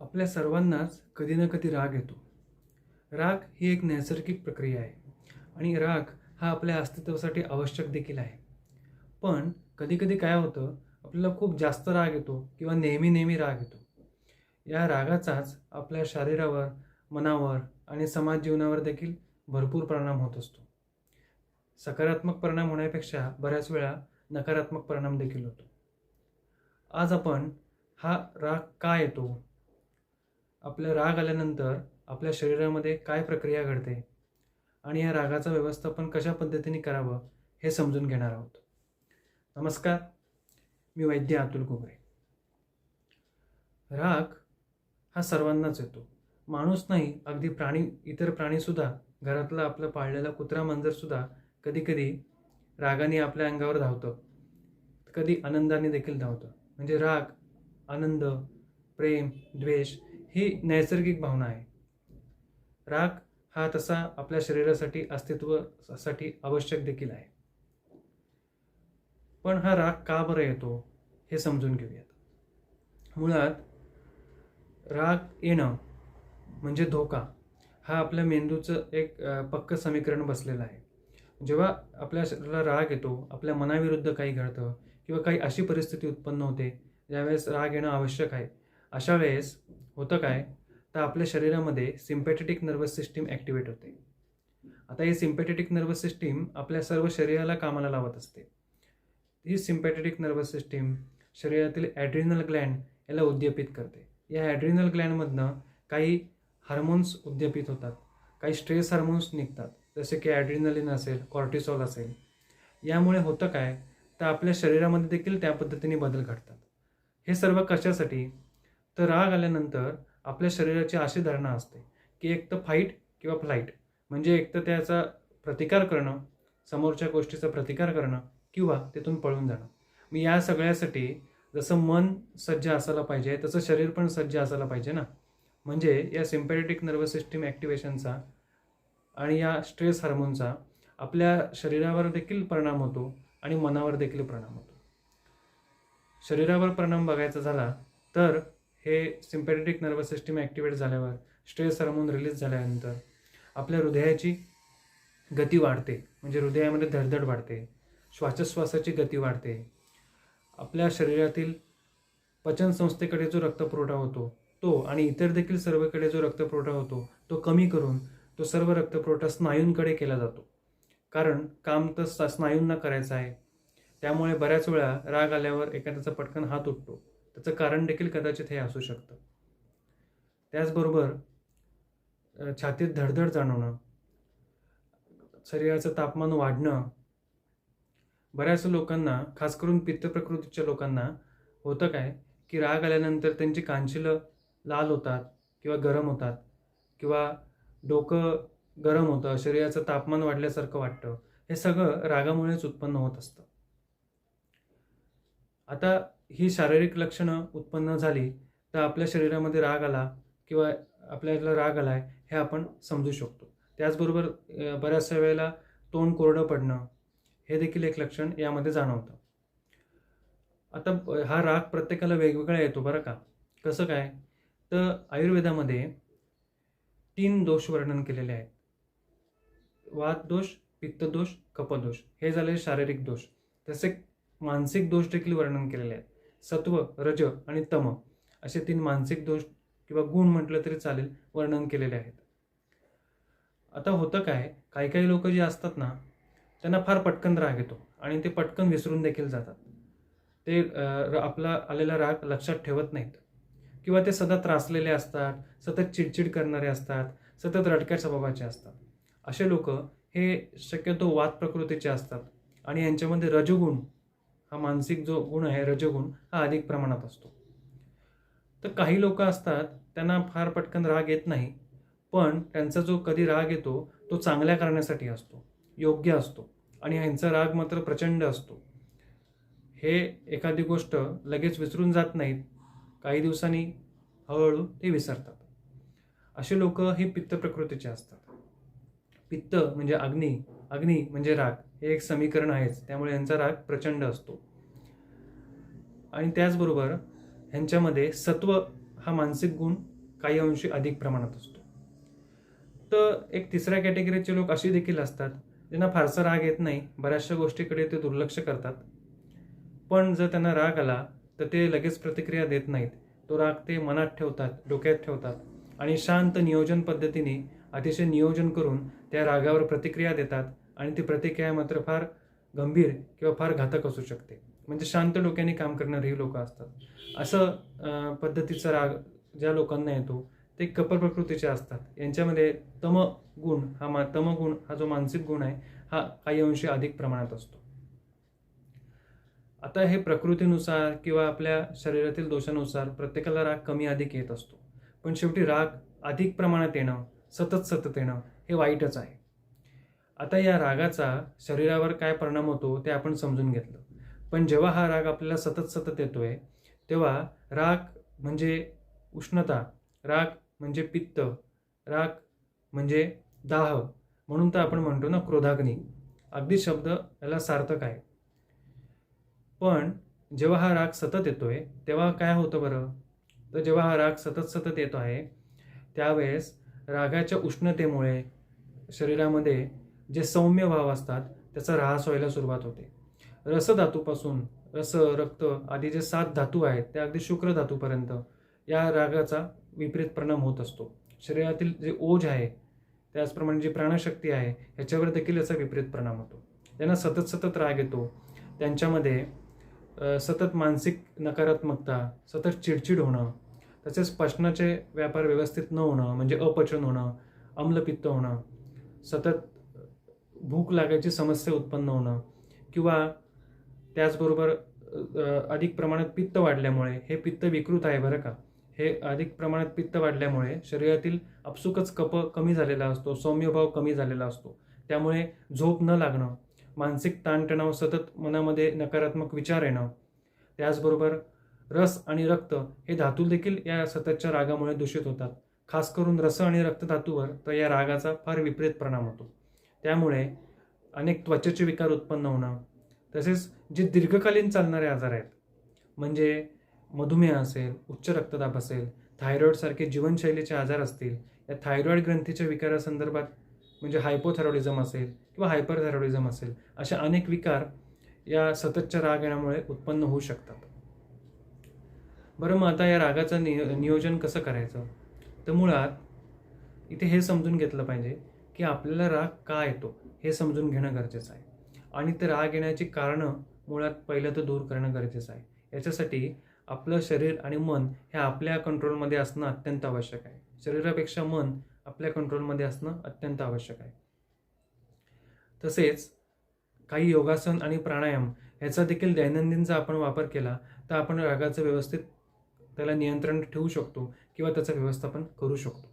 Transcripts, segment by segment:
आपल्या सर्वांनाच कधी ना कधी राग येतो. राग ही एक नैसर्गिक प्रक्रिया आहे आणि राग हा आपल्या अस्तित्वासाठी आवश्यक देखील आहे. पण कधीकधी काय होतं आपल्याला खूप जास्त राग येतो किंवा नेहमी नेहमी राग येतो. या रागाचाच आपल्या शरीरावर मनावर आणि समाज जीवनावर देखील भरपूर परिणाम होत असतो. सकारात्मक परिणाम होण्यापेक्षा बऱ्याच वेळा नकारात्मक परिणाम देखील होतो. आज आपण हा राग का येतो? आपला राग आल्यानंतर आपल्या शरीरामध्ये काय प्रक्रिया घडते? आणि या रागाचं व्यवस्थापन कशा पद्धतीने करावं हे समजून घेणार आहोत. नमस्कार मी वैद्य अतुल कुबरे राग हा सर्वांनाच येतो. माणूस नाही अगदी प्राणी इतर प्राणीसुद्धा घरातला आपलं पाळलेला कुत्रा मांजरसुद्धा कधी कधी रागाने आपल्या अंगावर धावतं. कधी आनंदाने देखील धावतं. म्हणजे राग आनंद प्रेम द्वेष ही नैसर्गिक भावना आहे. राग हा तसा आपल्या शरीरासाठी अस्तित्वासाठी आवश्यक देखील आहे. पण हा राग का बरं येतो हे समजून घेऊयात. मुळात राग येणं म्हणजे धोका हा आपल्या मेंदूचं एक पक्क समीकरण बसलेलं आहे. जेव्हा आपल्या शरीराला राग येतो आपल्या मनाविरुद्ध काही घडतं किंवा काही अशी परिस्थिती उत्पन्न होते ज्यावेळेस राग येणं आवश्यक आहे अशा वेळेस होतं काय? तर आपल्या शरीरामध्ये सिम्पॅथेटिक नर्वस सिस्टीम ॲक्टिवेट होते. आता ही सिम्पॅथेटिक नर्वस सिस्टीम आपल्या सर्व शरीराला कामाला लावत असते. ही सिम्पॅथेटिक नर्वस सिस्टीम शरीरातील ॲड्रिनल ग्लँड याला उद्दीपित करते. या ॲड्रिनल ग्लँडमधनं काही हार्मोन्स उद्दीपित होतात. काही स्ट्रेस हार्मोन्स निघतात. जसे की ॲड्रिनलिन असेल कॉर्टिसॉल असेल. यामुळे होतं काय? तर आपल्या शरीरामध्ये देखील त्या पद्धतीने बदल घडतात. हे सर्व कशासाठी? तर राग आल्यानंतर आपल्या शरीराची अशी धारणा असते की एक तर फाईट किंवा फ्लाईट म्हणजे एक तर त्याचा प्रतिकार करणं समोरच्या गोष्टीचा प्रतिकार करणं किंवा तिथून पळून जाणं. मी या सगळ्यासाठी जसं मन सज्ज असायला पाहिजे तसं शरीर पण सज्ज असायला पाहिजे ना. म्हणजे या सिम्पॅथेटिक नर्वस सिस्टीम ॲक्टिवेशनचा आणि या स्ट्रेस हार्मोनचा आपल्या शरीरावर देखील परिणाम होतो आणि मनावर देखील परिणाम होतो. शरीरावर परिणाम बघायचा झाला तर हे सिम्पॅथेटिक नर्वस सिस्टीम ॲक्टिवेट झाल्यावर स्ट्रेस हार्मोन रिलीज झाल्यानंतर आपल्या हृदयाची गती वाढते. म्हणजे हृदयामध्ये धडधड वाढते. श्वासोश्वासाची गती वाढते. आपल्या शरीरातील पचनसंस्थेकडे जो रक्तपुरवठा होतो तो आणि इतर देखील सर्वकडे जो रक्तपुरवठा होतो तो कमी करून तो सर्व रक्तपुरवठा स्नायूंकडे केला जातो. कारण काम तर स्नायूंना करायचं आहे. त्यामुळे बऱ्याच वेळा राग आल्यावर एखाद्याचा पटकन हात उठतो. त्याचं कारण देखील कदाचित हे असू शकतं. त्याचबरोबर छातीत धडधड जाणवणं शरीराचं तापमान वाढणं बऱ्याच लोकांना खास करून पित्त प्रकृतीच्या लोकांना होतं काय की राग आल्यानंतर त्यांची कांशिलं लाल होतात किंवा गरम होतात किंवा डोकं गरम होतं शरीराचं तापमान वाढल्यासारखं वाटतं. हे सगळं रागामुळेच उत्पन्न होत असतं. आता ही शारीरिक लक्षणं उत्पन्न झाली तर आपल्या शरीरामध्ये राग आला किंवा आपल्याला राग आलाय हे आपण समजू शकतो. त्याचबरोबर बऱ्याचशा वेळेला तोंड कोरडं पडणं हे देखील एक लक्षण यामध्ये जाणवतं. आता हा राग प्रत्येकाला वेगवेगळा येतो बरं का? कसं काय? तर आयुर्वेदामध्ये तीन दोष वर्णन केलेले आहेत. वात दोष पित्तदोष कपदोष हे झाले शारीरिक दोष. तसे मानसिक दोष देखील वर्णन केलेले आहेत. सत्व रज आणि तम असे तीन मानसिक दोष किंवा गुण म्हटलं तरी चालेल वर्णन केलेले आहेत. आता होतं काय काही काही लोक जे असतात ना त्यांना फार पटकन राग येतो आणि ते पटकन विसरून देखील जातात. ते र- आपला आलेला राग लक्षात ठेवत नाहीत. किंवा ते सतत त्रासलेले असतात सतत चिडचिड करणारे असतात सतत रडक्या स्वभावाचे असतात. असे लोक हे शक्यतो वाद प्रकृतीचे असतात आणि यांच्यामध्ये रजगुण हा मानसिक जो गुण आहे रजगुण हा अधिक प्रमाणात असतो. तर काही लोक असतात त्यांना फार पटकन राग येत नाही पण त्यांचा जो कधी राग येतो तो चांगल्या करण्यासाठी असतो योग्य असतो आणि ह्यांचा राग मात्र प्रचंड असतो. हे एखादी गोष्ट लगेच विसरून जात नाहीत काही दिवसांनी हळूहळू ते विसरतात. असे लोक हे पित्त प्रकृतीचे असतात. पित्त म्हणजे अग्नी अग्नी म्हणजे राग हे एक समीकरण आहेच. त्यामुळे यांचा राग प्रचंड असतो. आणि त्याचबरोबर ह्यांच्यामध्ये सत्व हा मानसिक गुण काही अंशी अधिक प्रमाणात असतो. तर एक तिसऱ्या कॅटेगरीचे लोक असे देखील असतात ज्यांना फारसा राग येत नाही बऱ्याचशा गोष्टीकडे ते दुर्लक्ष करतात. पण जर त्यांना राग आला तर ते लगेच प्रतिक्रिया देत नाहीत. तो राग ते मनात ठेवतात डोक्यात ठेवतात आणि शांत नियोजन पद्धतीने अतिशय नियोजन करून त्या रागावर प्रतिक्रिया देतात आणि ती प्रतिक्रिया मात्र फार गंभीर किंवा फार घातक असू शकते. म्हणजे शांत डोक्याने काम करणारी लोक असतात. असं पद्धतीचा राग ज्या लोकांना येतो ते कपर प्रकृतीचे असतात. यांच्यामध्ये तम गुण हा मा तमगुण हा जो मानसिक गुण आहे हा काही अंशी अधिक प्रमाणात असतो. आता हे प्रकृतीनुसार किंवा आपल्या शरीरातील दोषानुसार प्रत्येकाला राग कमी अधिक येत असतो. पण शेवटी राग अधिक प्रमाणात येणं सतत सतत येणं हे वाईटच आहे. आता या रागाचा शरीरावर काय परिणाम होतो ते आपण समजून घेतलं. पण जेव्हा हा राग आपल्याला सतत सतत येतोय तेव्हा राग म्हणजे उष्णता राग म्हणजे पित्त राग म्हणजे दाह म्हणून तर आपण म्हणतो ना क्रोधाग्नी. अगदी शब्द याला सार्थक आहे. पण जेव्हा हा राग सतत येतोय तेव्हा काय होतं बरं? तर जेव्हा हा राग सतत सतत येतो आहे त्यावेळेस रागाच्या उष्णतेमुळे शरीरामध्ये जे सौम्य भाव असतात त्याचा ऱ्हास व्हायला सुरुवात होते. रसधातूपासून रस रक्त आदी जे सात धातू आहेत त्या अगदी शुक्र धातूपर्यंत या रागाचा विपरीत परिणाम होत असतो. शरीरातील जे ओझ आहे त्याचप्रमाणे जी प्राणशक्ती आहे ह्याच्यावर देखील याचा विपरीत परिणाम होतो. ज्यांना सतत सतत राग येतो त्यांच्यामध्ये सतत मानसिक नकारात्मकता सतत चिडचिड होणं तसेच पचनाचे व्यापार व्यवस्थित न होणं म्हणजे अपचन होणं अम्लपित्त होणं सतत भूक लागायची समस्या उत्पन्न होणं किंवा त्याचबरोबर अधिक प्रमाणात पित्त वाढल्यामुळे हे पित्त विकृत आहे बरं का? हे अधिक प्रमाणात पित्त वाढल्यामुळे शरीरातील अपसुकच कप कमी झालेला असतो सौम्यभाव कमी झालेला असतो. त्यामुळे झोप न लागणं मानसिक ताणतणाव सतत मनामध्ये नकारात्मक विचार येणं त्याचबरोबर रस आणि रक्त हे धातू देखील या सततच्या रागामुळे दूषित होतात. खास करून रस आणि रक्त धातूवर तर या रागाचा फार विपरीत परिणाम होतो. त्यामुळे अनेक त्वचेचे विकार उत्पन्न होणं तसेच जे दीर्घकालीन चालणारे आजार आहेत म्हणजे मधुमेह असेल उच्च रक्तदाब असेल थायरॉईडसारखे जीवनशैलीचे आजार असतील या थायरॉईड ग्रंथीच्या विकारासंदर्भात म्हणजे हायपोथायरॉइडिझम असेल किंवा हायपरथायरॉइडिझम असेल अशा अनेक विकार या सततच्या राग येण्यामुळे उत्पन्न होऊ शकतात. बरं मग आता या रागाचं नियो नियोजन कसं करायचं? तर मुळात इथे हे समजून घेतलं पाहिजे की आपल्याला राग का येतो हे समजून घेणं गरजेचं आहे. आणि ते राग येण्याची कारणं मुळात पहिलं तर दूर करणं गरजेचं आहे. याच्यासाठी आपलं शरीर आणि मन हे आपल्या कंट्रोलमध्ये असणं अत्यंत आवश्यक आहे. शरीरापेक्षा मन आपल्या कंट्रोलमध्ये असणं अत्यंत आवश्यक आहे. तसेच काही योगासन आणि प्राणायाम ह्याचा देखील दैनंदिनचा आपण वापर केला तर आपण रागाचं व्यवस्थित त्याला नियंत्रण ठेवू शकतो किंवा त्याचं व्यवस्थापन करू शकतो.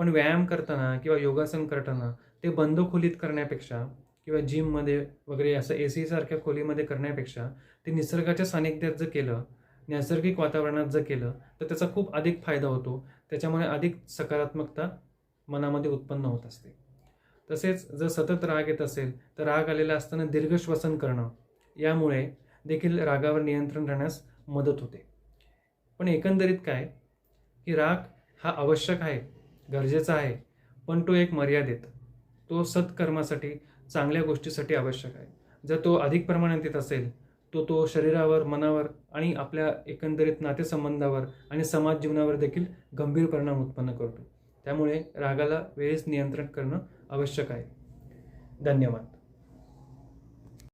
पण व्यायाम करताना किंवा योगासन करताना ते बंद खोलीत करण्यापेक्षा किंवा जिममध्ये वगैरे असं ए सी सारख्या खोलीमध्ये करण्यापेक्षा ते निसर्गाच्या सानिध्यात जर केलं नैसर्गिक वातावरणात जर केलं तर त्याचा खूप अधिक फायदा होतो. त्याच्यामुळे अधिक सकारात्मकता मनामध्ये उत्पन्न होत असते. तसेच जर सतत राग येत असेल तर राग आलेला असताना दीर्घ श्वसन करणं यामुळे देखील रागावर नियंत्रण राहण्यास मदत होते. पण एकंदरीत काय की राग हा आवश्यक आहे. गरजेचा आहे. पण तो एक मर्यादित. तो सत्कर्मासाठी चांगल्या गोष्टीसाठी आवश्यक आहे. जर तो अधिक प्रमाणात येत असेल तो तो शरीरावर मनावर आणि आपल्या एकंदरीत नातेसंबंधावर आणि समाज जीवनावर देखील गंभीर परिणाम उत्पन्न करतो. त्यामुळे रागाला वेळेस नियंत्रण करणं आवश्यक आहे. धन्यवाद.